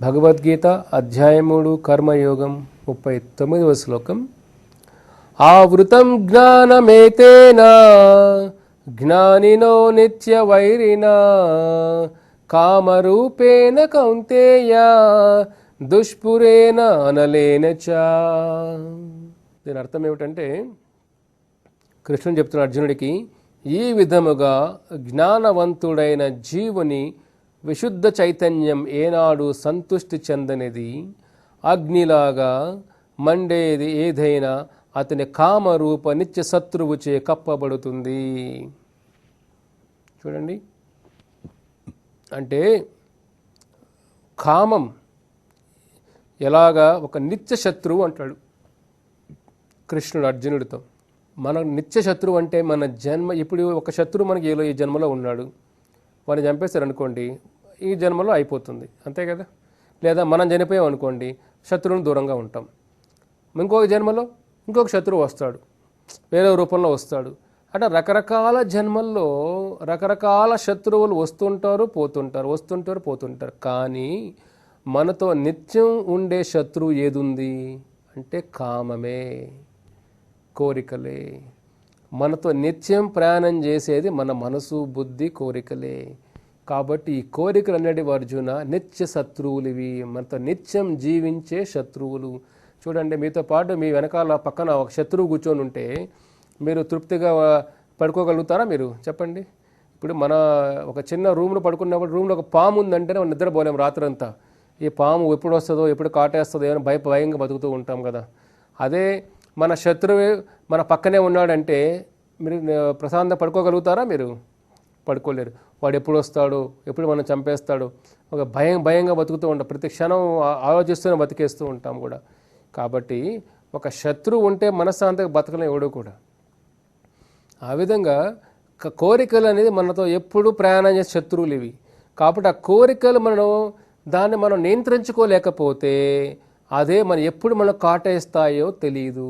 భగవద్గీత అధ్యాయముడు కర్మయోగం ముప్పై తొమ్మిదవ శ్లోకం. ఆవృతం జ్ఞానమేతేనా జ్ఞానినో నిత్య వైరినా కామరూపేణ కౌంతేయ దుష్పురేణ అనలేన దీని అర్థం ఏమిటంటే కృష్ణుడు చెప్తున్న అర్జునుడికి ఈ విధముగా జ్ఞానవంతుడైన జీవుని విశుద్ధ చైతన్యం ఏనాడు సంతుష్టి చెందనిది. అగ్నిలాగా మండేది ఏదైనా అతని కామరూప నిత్య శత్రువుచే కప్పబడుతుంది. చూడండి. అంటే కామం ఎలాగా ఒక నిత్య శత్రువు అంటాడు కృష్ణుడు అర్జునుడితో. మన నిత్య శత్రువు అంటే మన జన్మ ఇప్పుడు ఒక శత్రువు మనకి ఏలో ఈ జన్మలో ఉన్నాడు. వాడిని చంపేస్తారు అనుకోండి ఈ జన్మలో అయిపోతుంది. అంతే కదా? లేదా మనం చనిపోయాం అనుకోండి శత్రువుని దూరంగా ఉంటాం. ఇంకొక జన్మలో ఇంకొక శత్రువు వస్తాడు. వేరే రూపంలో వస్తాడు. అంటే రకరకాల జన్మల్లో రకరకాల శత్రువులు వస్తుంటారు పోతుంటారు వస్తుంటారు పోతుంటారు. కానీ మనతో నిత్యం ఉండే శత్రువు ఏదుంది? అంటే కామమే కోరికలే. మనతో నిత్యం ప్రయాణం చేసేది మన మనసు బుద్ధి కోరికలే. కాబట్టి ఈ కోరికలు అనేటివి అర్జున నిత్య శత్రువులు ఇవి మనతో నిత్యం జీవించే శత్రువులు. చూడండి మీతో పాటు మీ వెనకాల పక్కన ఒక శత్రువు కూర్చొని ఉంటే మీరు తృప్తిగా పడుకోగలుగుతారా మీరు? చెప్పండి. ఇప్పుడు మన ఒక చిన్న రూమ్లో పడుకున్నప్పుడు రూమ్లో ఒక పాము ఉందంటేనే మనం నిద్రపోలేము రాత్రంతా. ఈ పాము ఎప్పుడు వస్తుందో ఎప్పుడు కాటేస్తుందో ఏమైనా భయ భయంగా బతుకుతూ ఉంటాం కదా. అదే మన శత్రువు మన పక్కనే ఉన్నాడంటే మీరు ప్రశాంతంగా పడుకోగలుగుతారా మీరు? పడుకోలేరు. వాడు ఎప్పుడు వస్తాడు ఎప్పుడు మనం చంపేస్తాడు? ఒక భయం భయంగా బతుకుతూ ఉంటాం. ప్రతి క్షణం ఆలోచిస్తూనే బతికేస్తూ ఉంటాం కూడా. కాబట్టి ఒక శత్రువు ఉంటే మనశ్శాంతిగా బతకలేం ఎవడు కూడా. ఆ విధంగా కోరికలు అనేది మనతో ఎప్పుడు ప్రయాణం చేసే శత్రువులు ఇవి. కాబట్టి ఆ కోరికలు మనం దాన్ని మనం నియంత్రించుకోలేకపోతే అదే మనం ఎప్పుడు మనం కాటేస్తాయో తెలియదు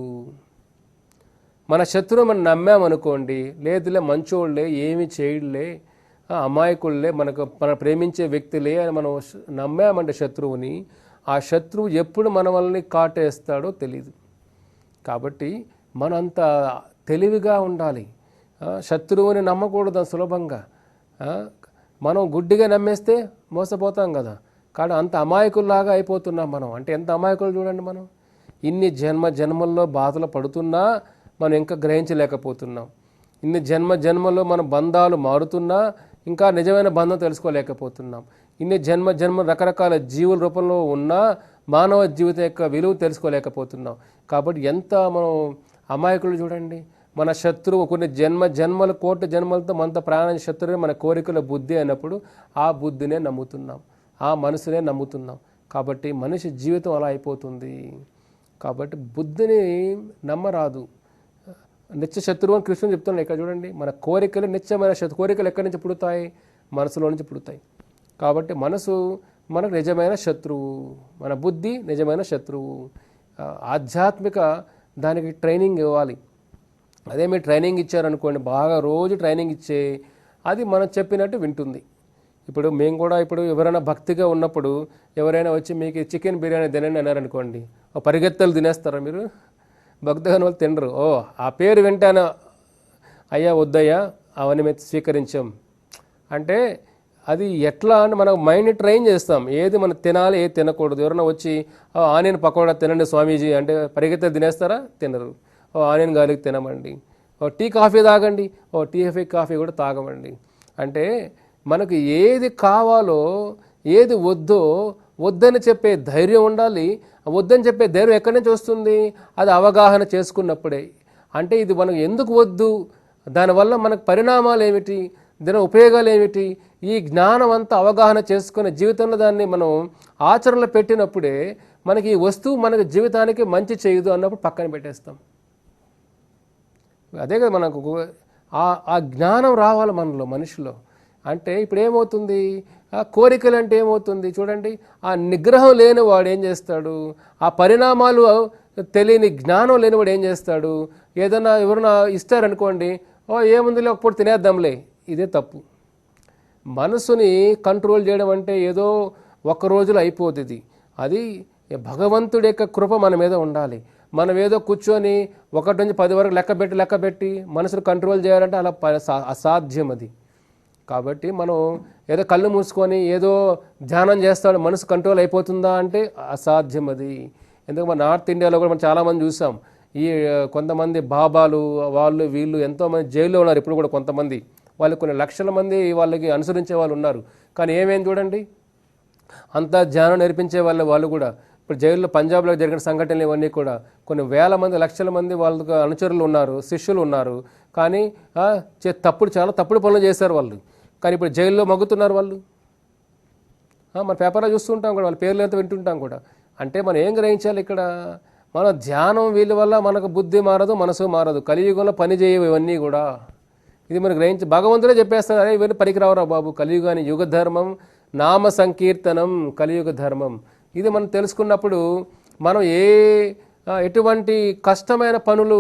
మన శత్రువు మనం నమ్మామనుకోండి లేదులే మంచోళ్ళే ఏమి చేయడులే అమాయకుళ్ళే మనకు మన ప్రేమించే వ్యక్తులే అని మనం నమ్మామంటే శత్రువుని ఆ శత్రువు ఎప్పుడు మన వల్లని కాటేస్తాడో తెలియదు కాబట్టి మనం అంత తెలివిగా ఉండాలి. శత్రువుని నమ్మకూడదు సులభంగా. మనం గుడ్డిగా నమ్మేస్తే మోసపోతాం కదా. కానీ అంత అమాయకుల్లాగా అయిపోతున్నాం మనం. అంటే ఎంత అమాయకులు చూడండి మనం. ఇన్ని జన్మ జన్మల్లో బాధలు పడుతున్నా మనం ఇంకా గ్రహించలేకపోతున్నాం. ఇన్ని జన్మ జన్మలో మన బంధాలు మారుతున్నా ఇంకా నిజమైన బంధం తెలుసుకోలేకపోతున్నాం. ఇన్ని జన్మ జన్మ రకరకాల జీవుల రూపంలో ఉన్నా మానవ జీవితం యొక్క విలువ తెలుసుకోలేకపోతున్నాం. కాబట్టి ఎంత మనం అమాయకులు చూడండి. మన శత్రువు కొన్ని జన్మ జన్మల కోటి జన్మలతో మనతో ప్రాణ శత్రువే మన కోరికల బుద్ధి అయినప్పుడు ఆ బుద్ధినే నమ్ముతున్నాం. ఆ మనసునే నమ్ముతున్నాం. కాబట్టి మనిషి జీవితం అలా అయిపోతుంది. కాబట్టి బుద్ధిని నమ్మరాదు. నిత్య శత్రువు అని కృష్ణుడు చెప్తున్నాడు. ఇక్కడ చూడండి మన కోరికలు నిత్యమైన శత్రు కోరికలు ఎక్కడి నుంచి పుడతాయి? మనసులో నుంచి పుడతాయి. కాబట్టి మనసు మనకు నిజమైన శత్రువు మన బుద్ధి నిజమైన శత్రువు. ఆధ్యాత్మిక దానికి ట్రైనింగ్ ఇవ్వాలి. అదే మీరు ట్రైనింగ్ ఇచ్చారనుకోండి బాగా రోజు ట్రైనింగ్ ఇచ్చే అది మనం చెప్పినట్టు వింటుంది. ఇప్పుడు మేము కూడా ఇప్పుడు ఎవరైనా భక్తిగా ఉన్నప్పుడు ఎవరైనా వచ్చి మీకు చికెన్ బిర్యానీ తినండి అన్నారనుకోండి పరిగెత్తలు తినేస్తారా మీరు? భక్తిగా వాళ్ళు తినరు. ఓ ఆ పేరు వింటాను? అయ్యా వద్దయ్యా అవన్నీ మేము స్వీకరించాం. అంటే అది ఎట్లా అని మనం మైండ్ ట్రైన్ చేస్తాం. ఏది మనం తినాలి ఏది తినకూడదు. ఎవరైనా వచ్చి "ఓ, ఆనియన్ పకోడా తినండి స్వామీజీ అంటే పరిగెత్తే తినేస్తారా? తినరు. ఓ ఆనియన్ గార్లిక్ తినమండి. ఓ టీ కాఫీ తాగండి. ఓ టీ కాఫీ కాఫీ కూడా తాగమండి. అంటే మనకు ఏది కావాలో ఏది వద్దో వద్దని చెప్పే ధైర్యం ఉండాలి. వద్దని చెప్పే ధైర్యం ఎక్కడి నుంచి వస్తుంది? అది అవగాహన చేసుకున్నప్పుడే. అంటే ఇది మనకు ఎందుకు వద్దు? దానివల్ల మనకు పరిణామాలు ఏమిటి దీని ఉపయోగాలు ఏమిటి ఈ జ్ఞానం అంతా అవగాహన చేసుకునే జీవితంలో దాన్ని మనం ఆచరణలో పెట్టినప్పుడే మనకి ఈ వస్తువు మనకి జీవితానికి మంచి చేయదు అన్నప్పుడు పక్కన పెట్టేస్తాం. అదే కదా మనకు ఆ ఆ జ్ఞానం రావాలి మనలో మనిషిలో. అంటే ఇప్పుడు ఏమవుతుంది ఆ కోరికలు అంటే ఏమవుతుంది? చూడండి ఆ నిగ్రహం లేని వాడు ఏం చేస్తాడు? ఆ పరిణామాలు తెలియని జ్ఞానం లేనివాడు ఏం చేస్తాడు? ఏదైనా ఎవరైనా ఇస్తారనుకోండి ఓ ఏముందిలే లేకపోతే తినేద్దాంలే ఇదే తప్పు. మనసుని కంట్రోల్ చేయడం అంటే ఏదో ఒక రోజులో అయిపోతుంది. అది భగవంతుడి యొక్క కృప మన మీద ఉండాలి. మనం ఏదో కూర్చొని ఒకటి నుంచి పది వరకు లెక్క పెట్టి లెక్క పెట్టి మనసును కంట్రోల్ చేయాలంటే అలా అసాధ్యం అది. కాబట్టి మనం ఏదో కళ్ళు మూసుకొని ఏదో ధ్యానం చేస్తాడు మనసు కంట్రోల్ అయిపోతుందా అంటే అసాధ్యం అది ఎందుకంటే మన నార్త్ ఇండియాలో కూడా మనం చాలామంది చూసాం. ఈ కొంతమంది బాబాలు వాళ్ళు వీళ్ళు ఎంతోమంది జైల్లో ఉన్నారు ఇప్పుడు కూడా కొంతమంది. వాళ్ళు కొన్ని లక్షల మంది వాళ్ళకి అనుసరించే వాళ్ళు ఉన్నారు. కానీ ఏమేం చూడండి? అంతా ధ్యానం నేర్పించే వాళ్ళు వాళ్ళు కూడా ఇప్పుడు జైల్లో పంజాబ్లో జరిగిన సంఘటనలు ఇవన్నీ కూడా కొన్ని వేల మంది లక్షల మంది వాళ్ళకు అనుచరులు ఉన్నారు శిష్యులు ఉన్నారు. కానీ చే- తప్పుడు చాలా తప్పుడు పనులు చేశారు వాళ్ళు. కానీ ఇప్పుడు జైల్లో మగ్గుతున్నారు వాళ్ళు. మన పేపర్లో చూస్తుంటాం కూడా వాళ్ళ పేర్లు ఎంత వింటుంటాం కూడా. అంటే మనం ఏం గ్రహించాలి ఇక్కడ? మన ధ్యానం వీళ్ళ వల్ల మనకు బుద్ధి మారదు మనసు మారదు. కలియుగంలో పని చేయవు ఇవన్నీ కూడా. ఇది మనం గ్రహించి భగవంతుడే చెప్పేస్తారు అరే ఇవన్నీ పనికిరావురా బాబు. కలియుగాని యుగ ధర్మం నామ సంకీర్తనం కలియుగ ధర్మం. ఇది మనం తెలుసుకున్నప్పుడు మనం ఏ ఎటువంటి కష్టమైన పనులు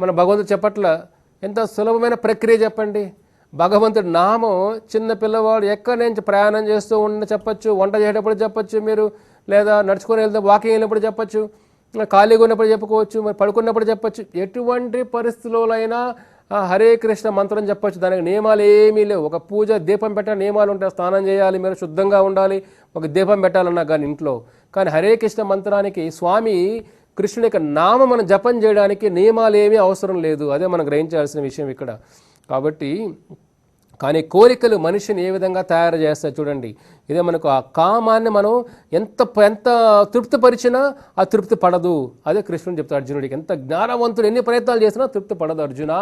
మన భగవంతుడు చెప్పట్ల? ఎంత సులభమైన ప్రక్రియ చెప్పండి. భగవంతుడి నామం చిన్న పిల్లవాడు ఎక్కడి నుంచి ప్రయాణం చేస్తూ ఉండి చెప్పచ్చు వంట చేసేటప్పుడు చెప్పచ్చు మీరు లేదా నడుచుకొని వెళ్తే వాకింగ్ వెళ్ళినప్పుడు చెప్పచ్చు ఖాళీగా ఉన్నప్పుడు చెప్పుకోవచ్చు మరి పడుకున్నప్పుడు చెప్పచ్చు. ఎటువంటి పరిస్థితులైనా ఆ, హరే కృష్ణ మంత్రం చెప్పచ్చు. దానికి నియమాలు ఏమీ లేవు. ఒక పూజ దీపం పెట్టాలి నియమాలు ఉంటాయి. స్నానం చేయాలి మీరు శుద్ధంగా ఉండాలి ఒక దీపం పెట్టాలన్నా కానీ ఇంట్లో. కానీ హరే కృష్ణ మంత్రానికి స్వామి కృష్ణుని యొక్క నామం మనం జపం చేయడానికి నియమాలు ఏమీ అవసరం లేదు. అదే మనం గ్రహించాల్సిన విషయం ఇక్కడ. కాబట్టి కానీ కోరికలు మనిషిని ఏ విధంగా తయారు చేస్తాయి చూడండి. ఇదే మనకు ఆ కామాన్ని మనం ఎంత ఎంత తృప్తిపరిచినా ఆ తృప్తి పడదు. అదే కృష్ణుడు చెప్తాడు అర్జునుడికి ఎంత జ్ఞానవంతుడు ఎన్ని ప్రయత్నాలు చేసినా తృప్తి పడదు అర్జున.